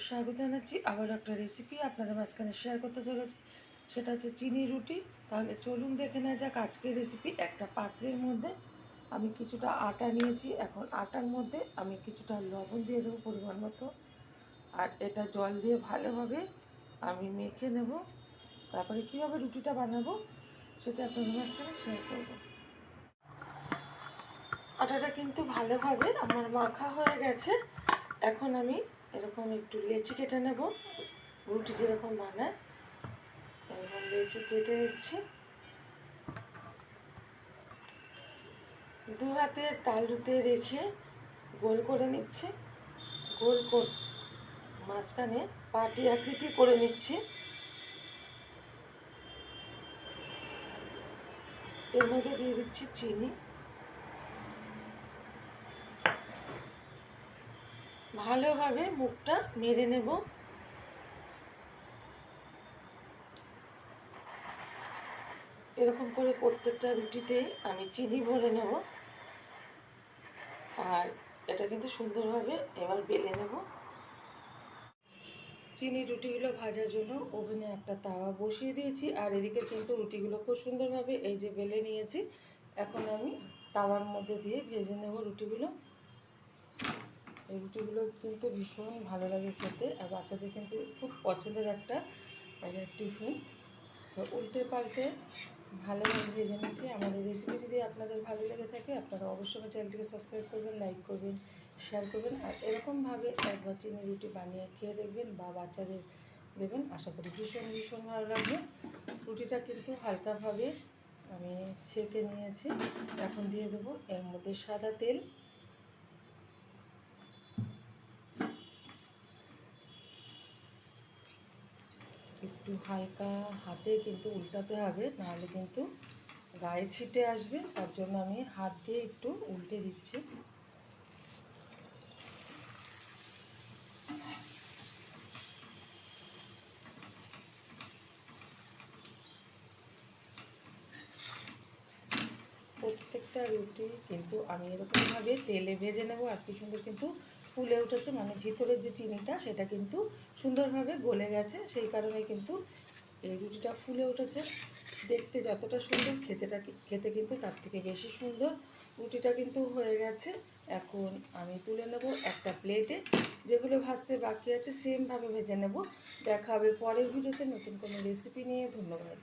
স্বাগত জানাচ্ছি। আবার একটা রেসিপি আপনাদের মাঝখানে শেয়ার করতে চলেছি। সেটা হচ্ছে চিনি রুটি। তাহলে চলুন দেখে নেওয়া যাক আজকের রেসিপি একটা পাত্রের মধ্যে আমি কিছুটা আটা নিয়েছি। এখন আটার মধ্যে আমি কিছুটা লবণ দিয়ে দেবো পরিমাণ মতো। আর এটা জল দিয়ে ভালোভাবে আমি মেখে নেব। তারপরে কীভাবে রুটিটা বানাবো সেটা আপনাদের মাঝখানে শেয়ার করব। আটাটা কিন্তু ভালোভাবে আমার মাখা হয়ে গেছে। এখন আমি এরকম একটু লেচি কেটে নেব। রুটি যেরকম বানায়, এরকম লেচি কেটে নিচ্ছি। দু হাতের তালুতে রেখে গোল করে নিচ্ছি। গোল কর, মাঝখানে পাটি আকৃতি করে নিচ্ছি। এর মধ্যে দিয়ে দিচ্ছি চিনি। ভালোভাবে মুখটা মেরে নেব। এরকম করে প্রত্যেকটা রুটিতেই আমি চিনি ভরে নেব। আর এটা কিন্তু সুন্দরভাবে এবার বেলে নেব। চিনি রুটিগুলো ভাজার জন্য ওভেনে একটা তাওয়া বসিয়ে দিয়েছি। আর এদিকে কিন্তু রুটিগুলো খুব সুন্দরভাবে এই যে বেলে নিয়েছি, এখন আমি তাওয়ার মধ্যে দিয়ে ভেজে নেব রুটিগুলো। এই রুটিগুলো কিন্তু ভীষণ ভালো লাগে খেতে আর বাচ্চাদের কিন্তু খুব পছন্দের একটা মানে টিফিন। তো উল্টে পাল্টে ভালোভাবে ভেজে নিচ্ছি। আমাদের রেসিপি যদি আপনাদের ভালো লেগে থাকে, আপনারা অবশ্যই আমার চ্যানেলটিকে সাবস্ক্রাইব করবেন লাইক করবেন শেয়ার করবেন আর এরকমভাবে একবার চিনি রুটি বানিয়ে খেয়ে দেখবেন বা বাচ্চাদের দেবেন। আশা করি ভীষণ ভীষণ ভালো লাগবে। রুটিটা কিন্তু হালকাভাবে আমি ছেঁকে নিয়েছি। এখন দিয়ে দেবো এর মধ্যে সাদা তেল। একটু হালকা হাতে কিন্তু উল্টাতে হবে, নাহলে কিন্তু গায়ে ছিটে আসবে। তার জন্য আমি হাত দিয়ে একটু উল্টে দিচ্ছি। প্রত্যেকটা রুটি কিন্তু আমি এরকমভাবে তেলে ভেজে নেব, আর কি সুন্দর কিন্তু ফুলে উঠেছে মানে ভিতরের যে চিনিটা সেটা কিন্তু সুন্দরভাবে গলে গেছে। সেই কারণে কিন্তু এই রুটিটা ফুলে উঠেছে। দেখতে যতটা সুন্দর, খেতেটা খেতে কিন্তু তার থেকে বেশি সুন্দর। রুটিটা কিন্তু হয়ে গেছে। এখন আমি তুলে নেব একটা প্লেটে। যেগুলো ভাজতে বাকি আছে সেমভাবে ভেজে নেব। দেখা হবে পরের ভিডিওতে। নতুন কোনো রেসিপি নিয়ে। ধন্যবাদ।